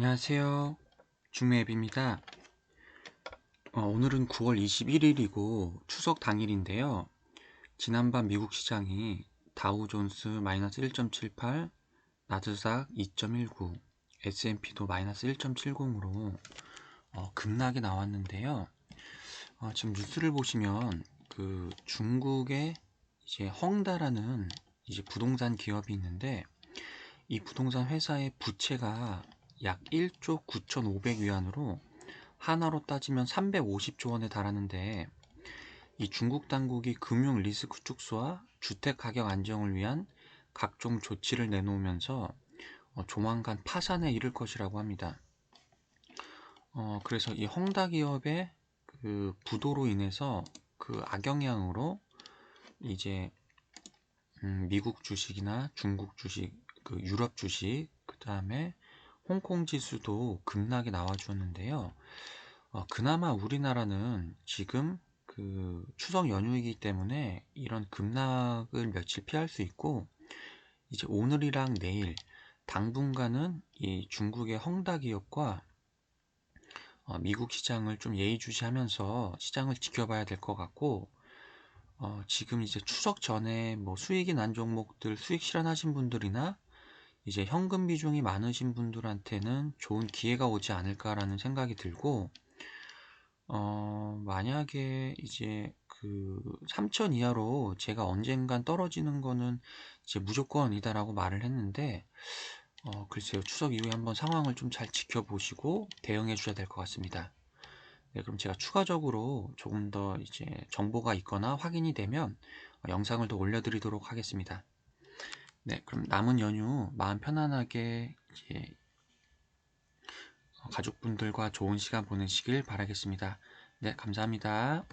안녕하세요. 중매앱입니다. 어, 오늘은 9월 21일이고 추석 당일인데요. 지난밤 미국 시장이 다우존스 마이너스 1.78, 나스닥 2.19, S&P도 마이너스 1.70으로 어, 급락이 나왔는데요. 어, 지금 뉴스를 보시면 그 중국의 이제 헝다라는 이제 부동산 기업이 있는데 이 부동산 회사의 부채가 약 1조 9,500 위안으로 하나로 따지면 350조 원에 달하는데 이 중국 당국이 금융 리스크 축소와 주택 가격 안정을 위한 각종 조치를 내놓으면서 어, 조만간 파산에 이를 것이라고 합니다. 어, 그래서 이 헝다 기업의 그 부도로 인해서 그 악영향으로 이제 음, 미국 주식이나 중국 주식, 그 유럽 주식, 그 다음에 홍콩 지수도 급락이 나와주었는데요. 어, 그나마 우리나라는 지금 그 추석 연휴이기 때문에 이런 급락을 며칠 피할 수 있고 이제 오늘이랑 내일 당분간은 이 중국의 헝다 기업과 어, 미국 시장을 좀 예의주시하면서 시장을 지켜봐야 될 것 같고 어, 지금 이제 추석 전에 뭐 수익이 난 종목들 수익 실현하신 분들이나 이제 현금 비중이 많으신 분들한테는 좋은 기회가 오지 않을까라는 생각이 들고 어, 만약에 이제 그 3천 이하로 제가 언젠간 떨어지는 거는 이제 무조건이다라고 말을 했는데 어, 글쎄요 추석 이후에 한번 상황을 좀 잘 지켜보시고 대응해 주셔야 될 것 같습니다. 네, 그럼 제가 추가적으로 조금 더 이제 정보가 있거나 확인이 되면 영상을 더 올려드리도록 하겠습니다. 네, 그럼 남은 연휴 마음 편안하게 이제 가족분들과 좋은 시간 보내시길 바라겠습니다. 네, 감사합니다.